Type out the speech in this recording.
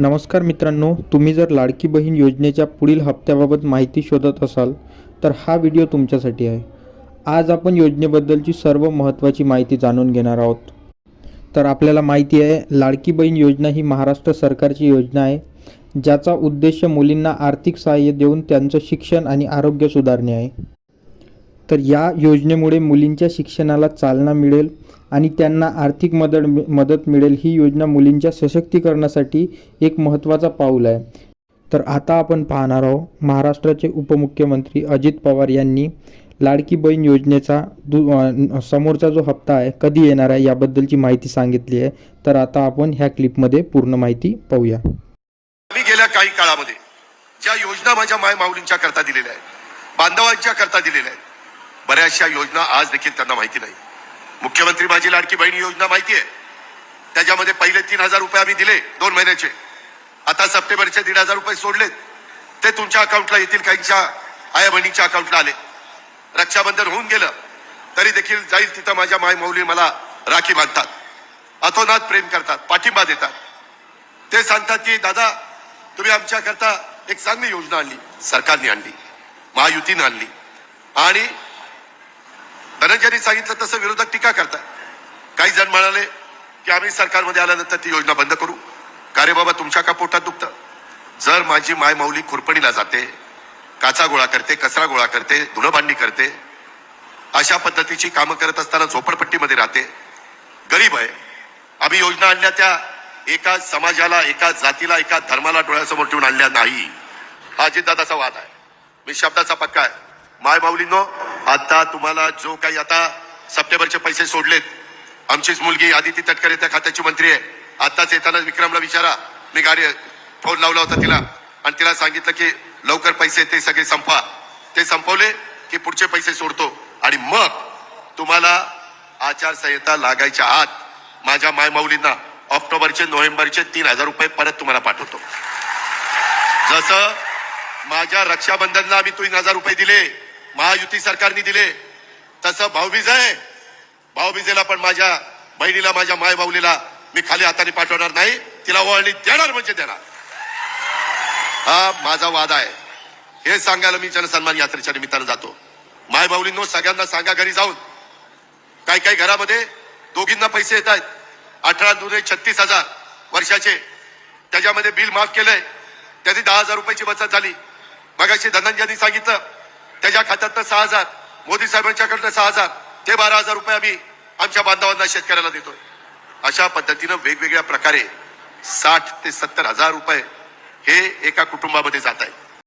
नमस्कार मित्रांनो तुम्ही जर लाडकी बहीण योजनेच्या पुढील हप्त्याबाबत माहिती शोधत असाल तर हा व्हिडिओ तुमच्यासाठी आहे. आज आपण योजनेबद्दलची सर्व महत्त्वाची माहिती जाणून घेणार आहोत. तर आपल्याला माहिती आहे लाडकी बहीण योजना ही महाराष्ट्र सरकारची योजना आहे ज्याचा उद्देश मुलींना आर्थिक सहाय्य देऊन त्यांचं शिक्षण आणि आरोग्य सुधारणे आहे. तर या योजनेमुळे मुलींच्या शिक्षणाला चालना मिळेल आणि त्यांना आर्थिक मदत मदत मिळेल. ही योजना मुलींच्या सशक्तीकरणासाठी एक महत्त्वाचा पाऊल आहे. तर आता आपण पाहणार आहोत महाराष्ट्राचे उपमुख्यमंत्री अजित पवार यांनी लाडकी बहीण योजनेचा दु समोरचा जो हप्ता आहे कधी येणार आहे याबद्दलची माहिती सांगितली आहे. तर आता आपण ह्या क्लिपमध्ये पूर्ण माहिती पाहूया. मी गेल्या काही काळामध्ये ज्या योजना माझ्या माय माऊलींच्या करता दिलेल्या आहेत बांधवांच्या करता दिलेल्या आहेत बऱ्याचशा योजना आज देखील त्यांना माहिती नाही. मुख्यमंत्री माझी लाडकी बहिणी योजना माहिती आहे. त्याच्यामध्ये पहिले तीन हजार रुपये आम्ही दिले दोन महिन्याचे. आता सप्टेंबरचे दीड हजार रुपये सोडलेत. ते तुमच्या अकाउंटला येतील काहींच्या आया बहिणीच्या अकाउंटला आले. रक्षाबंधन होऊन गेलं तरी देखील जाईल तिथं माझ्या माय मला राखी बांधतात. अतोनात प्रेम करतात पाठिंबा देतात. ते सांगतात की दादा तुम्ही आमच्याकरता एक चांगली योजना आणली सरकारने आणली महायुतीनं आणली. आणि धनंजयनी सांगितलं तसं विरोधक टीका करतात. काही जण म्हणाले की आम्ही सरकारमध्ये आल्यानंतर ती योजना बंद करू. का रे बाबा तुमच्या का पोटात दुखतं? जर माझी माय माऊली खुरपणीला जाते काचा गोळा करते कचरा गोळा करते धुणभांडी करते अशा पद्धतीची कामं करत असताना झोपडपट्टीमध्ये राहते. गरीब आहे. आम्ही योजना आणल्या त्या एका समाजाला एका जातीला एका धर्माला डोळ्यासमोर ठेवून आणल्या नाही. हा अजितदादाचा वाद आहे. मी शब्दाचा पक्का आहे. माय माऊलींनो आता तुम्हाला जो काही आता सप्टेंबरचे पैसे सोडलेत आमचीच मुलगी आदिती तटकरे त्या खात्याची मंत्री आहे. आताच येताना विक्रमला विचारा. मी गाडी फोन लावला होता तिला. आणि तिला सांगितलं की लवकर पैसे ते सगळे संपवा. ते संपवले की पुढचे पैसे सोडतो. आणि मग तुम्हाला आचारसंहिता लागायच्या आत माझ्या मायमाऊलींना ऑक्टोबरचे नोव्हेंबरचे तीन हजार रुपये परत तुम्हाला पाठवतो. जसं माझ्या रक्षाबंधनला आम्ही तीन हजार रुपये दिले महायुती सरकारने दिले. तसं भाऊबीज आहे. भाऊबीजेला पण माझ्या बहिणीला माझ्या माय माऊलीला मी खाली हाताने पाठवणार नाही. तिला वळणी देणार म्हणजे देणार. हा माझा वादा आहे. हे सांगायला मी जनसन्मान यात्रेच्या निमित्तानं जातो. माय माऊलींनो सगळ्यांना सांगा घरी जाऊन. काही काही घरामध्ये दोघींना पैसे येत आहेत. अठरा दुने छत्तीस हजार वर्षाचे. त्याच्यामध्ये बिल माफ केलंय. त्याची दहा हजार रुपयाची बचत झाली. मगाशी धनंजयनी सांगितलं त्याच्या खात्यातनं सहा हजार मोदी साहेबांच्याकडनं सहा हजार ते बारा हजार रुपये आम्ही आमच्या बांधवांना शेतकऱ्याला देतोय. अशा पद्धतीनं वेगवेगळ्या प्रकारे साठ ते सत्तर हजार रुपये हे एका कुटुंबामध्ये जात आहे